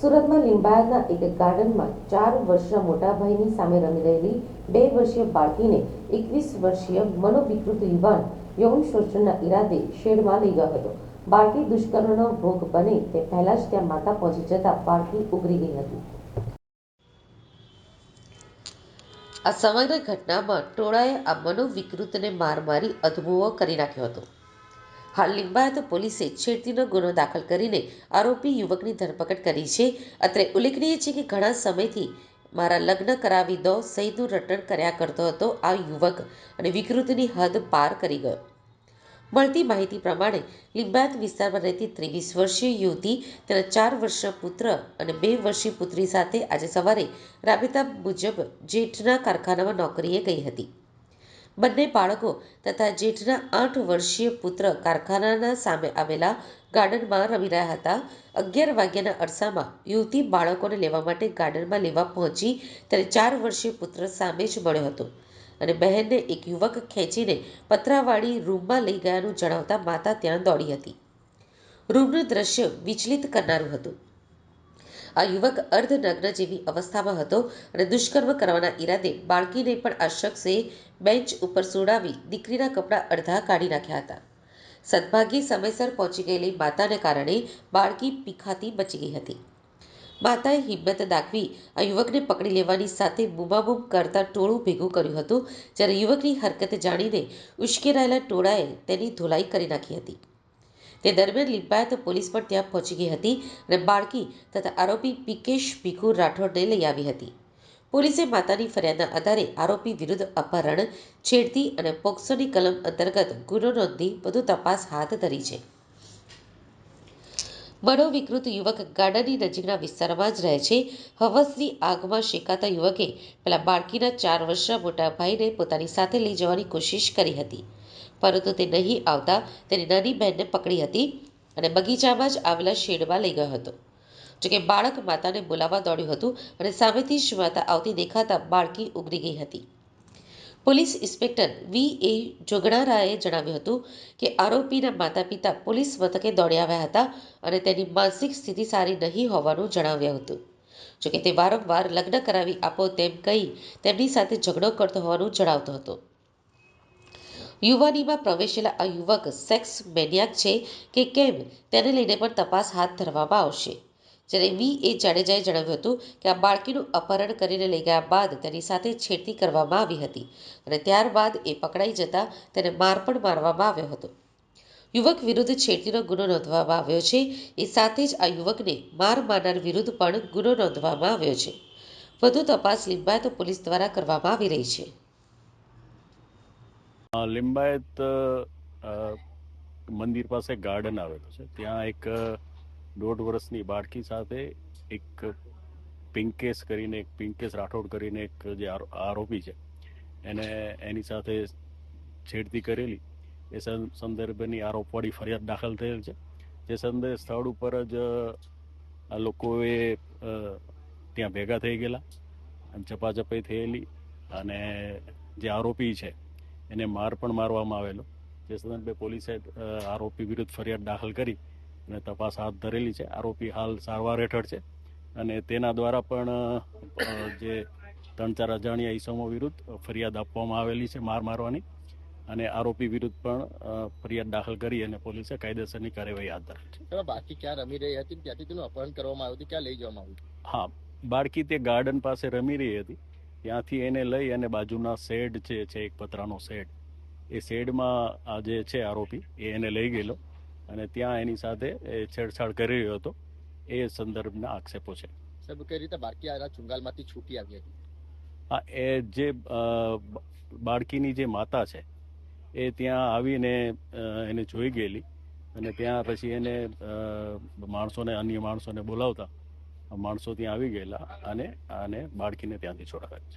સુરતમાં લિંબાયતના એક ગાર્ડનમાં ચાર વર્ષના મોટા ભાઈની સામે રમી રહેલી બે વર્ષીય બાળકીને એકવીસ વર્ષીય મનોવિકૃત યુવાન યૌન શોષણના ઈરાદે શેડમાં લઈ ગયો હતો. બાળકી દુષ્કર્મનો ભોગ બને તે પહેલા જ ત્યાં માતા પહોંચી જતા બાળકી ઉગરી ગઈ હતી. આ સમગ્ર ઘટનામાં ટોળાએ આ મનોવિકૃતને માર મારી અધમુઓ કરી નાખ્યો હતો. હાલ લિંબાયત પોલીસે છેડતીનો ગુનો દાખલ કરીને આરોપી યુવકની ધરપકડ કરી છે. અત્રે ઉલ્લેખનીય છે કે ઘણા સમયથી મારા લગ્ન કરાવી દો સહિતનું રટણ કર્યા કરતો હતો, આ યુવક અને વિકૃતિની હદ પાર કરી ગયો. મળતી માહિતી પ્રમાણે લિંબાયત વિસ્તારમાં રહેતી ત્રેવીસ વર્ષીય યુવતી, તેના ચાર વર્ષના પુત્ર અને બે વર્ષીય પુત્રી સાથે આજે સવારે રાબેતા મુજબ જેઠના કારખાનામાં નોકરીએ ગઈ હતી. બંને બાળકો તથા જેઠના આઠ વર્ષીય પુત્ર કારખાનાના સામે આવેલા ગાર્ડનમાં રમી રહ્યા હતા. અગિયાર વાગ્યાના અરસામાં યુવતી બાળકોને લેવા માટે ગાર્ડનમાં લેવા પહોંચી ત્યારે ચાર વર્ષીય પુત્ર સામે જ મળ્યો હતો અને બહેનને એક યુવક ખેંચીને પતરાવાળી રૂમમાં લઈ ગયાનું જણાવતા માતા ત્યાં દોડી હતી. રૂમનું દ્રશ્ય વિચલિત કરનારું હતું. આ યુવક અર્ધનગ્ન જેવી અવસ્થામાં હતો અને દુષ્કર્મ કરવાના ઈરાદે બાળકીને પણ આ શખ્સે બેન્ચ ઉપર સુડાવી દીકરીના કપડાં અડધા કાઢી નાખ્યા હતા. સદભાગ્યે સમયસર પહોંચી ગયેલી માતાને કારણે બાળકી પીખાતી બચી ગઈ હતી. માતાએ હિંમત દાખવી આ યુવકને પકડી લેવાની સાથે બૂમાબૂમ કરતા ટોળું ભેગું કર્યું હતું, જ્યારે યુવકની હરકત જાણીને ઉશ્કેરાયેલા ટોળાએ તેની ધોલાઈ કરી નાખી હતી. તે દરમિયાન લિંબાયત પોલીસ પણ ત્યાં પહોંચી ગઈ હતી અને બાળકી તથા આરોપી પિકેશ ભીખુ રાઠોડને લઈ આવી હતી. પોલીસે માતાની ફરિયાદના આધારે આરોપી વિરુદ્ધ અપહરણ, છેડતી અને પોક્સોની કલમ અંતર્ગત ગુનો નોંધી વધુ તપાસ હાથ ધરી છે. મનોવિકૃત યુવક ગાર્ડનની નજીકના વિસ્તારમાં જ રહે છે. હવસની આગમાં શેકાતા યુવકે પેલા બાળકીના ચાર વર્ષના મોટા ભાઈને પોતાની સાથે લઈ જવાની કોશિશ કરી હતી. પરંતુ તે નહીં આવતા તેની નાની બહેનને પકડી હતી અને બગીચામાં જ આવેલા શેડમાં લઈ ગયો હતો. જોકે બાળક માતાને બોલાવવા દોડ્યું હતું અને સામેથી જ માતા આવતી દેખાતા બાળકી ઉગરી ગઈ હતી. પોલીસ ઇન્સ્પેક્ટર વી. એ. જોગણારાએ જણાવ્યું હતું કે આરોપીના માતા પિતા પોલીસ મથકે દોડી આવ્યા હતા અને તેની માનસિક સ્થિતિ સારી નહીં હોવાનું જણાવ્યું હતું. જોકે તે વારંવાર લગ્ન કરાવી આપો તેમ કહી તેમની સાથે ઝઘડો કરતો હોવાનું જણાવતો હતો. યુવાનીમાં પ્રવેશેલા આ યુવક સેક્સ મેનિયાક છે કે કેમ તેને લઈને પણ તપાસ હાથ ધરવામાં આવશે. જ્યારે વી એ જાડેજાએ જણાવ્યું હતું કે આ બાળકીનું અપહરણ કરીને લઈ ગયા બાદ તેની સાથે છેડતી કરવામાં આવી હતી અને ત્યારબાદ એ પકડાઈ જતા તેને માર પણ મારવામાં આવ્યો હતો. યુવક વિરુદ્ધ છેડતીનો ગુનો નોંધવામાં આવ્યો છે. એ સાથે જ આ યુવકને માર મારનાર વિરુદ્ધ પણ ગુનો નોંધવામાં આવ્યો છે. વધુ તપાસ લિંબાયત પોલીસ દ્વારા કરવામાં આવી રહી છે. લિંબાયત મંદિર પાસે ગાર્ડન આવેલું છે. ત્યાં એક દોઢ વર્ષની બાળકી સાથે એક પિંકેશ કરીને, એક પિંકેશ રાઠોડ કરીને એક જે આરો- આરોપી છે. એને, એની સાથે છેડતી કરેલી. એ સંદર્ભની આરોપવાળી ફરિયાદ દાખલ થયેલ છે. જે સંદર્ભે સ્થળ ઉપર જ આ લોકોએ ત્યાં ભેગા થઈ ગયેલા ચપાચપાઈ થયેલી અને જે આરોપી છે એને માર પણ મારવામાં આવેલો. જે સંદર્ભે પોલીસે આરોપી વિરુદ્ધ ફરિયાદ દાખલ કરી અને તપાસ હાથ ધરેલી છે. આરોપી હાલ સારવાર હેઠળ છે અને તેના દ્વારા પણ જે ત્રણ ચાર અજાણ્યા ઈસમો વિરુદ્ધ ફરિયાદ આપવામાં આવેલી છે માર મારવાની અને આરોપી વિરુદ્ધ પણ ફરિયાદ દાખલ કરી અને પોલીસે કાયદેસરની કાર્યવાહી હાથ ધરી છે. બાકી ક્યાં રમી રહી હતી? ત્યાંથી તેનું અપહરણ કરવામાં આવ્યું હતું. ક્યાં લઈ જવામાં આવ્યું હા બાળકી તે ગાર્ડન પાસે રમી રહી હતી. ત્યાંથી એને લઈ અને બાજુના શેડ છે છે એક પતરાનો શેડ એ શેડમાં આ જે છે આરોપી એ એને લઈ ગયેલો અને ત્યાં એની સાથે એ છેડછાડ કરી રહ્યો હતો. એ સંદર્ભના આક્ષેપો છે. સાહેબ કઈ રીતે બાળકી આ ચુંગાલમાંથી છૂટી આવી હતી? હા એ જે બાળકીની જે માતા છે એ ત્યાં આવીને એને જોઈ ગયેલી અને ત્યાં પછી એને માણસોને અન્ય માણસોને બોલાવતા માણસો ત્યાં આવી ગયેલા અને આને બાળકીને ત્યાંથી છોડાવી છે.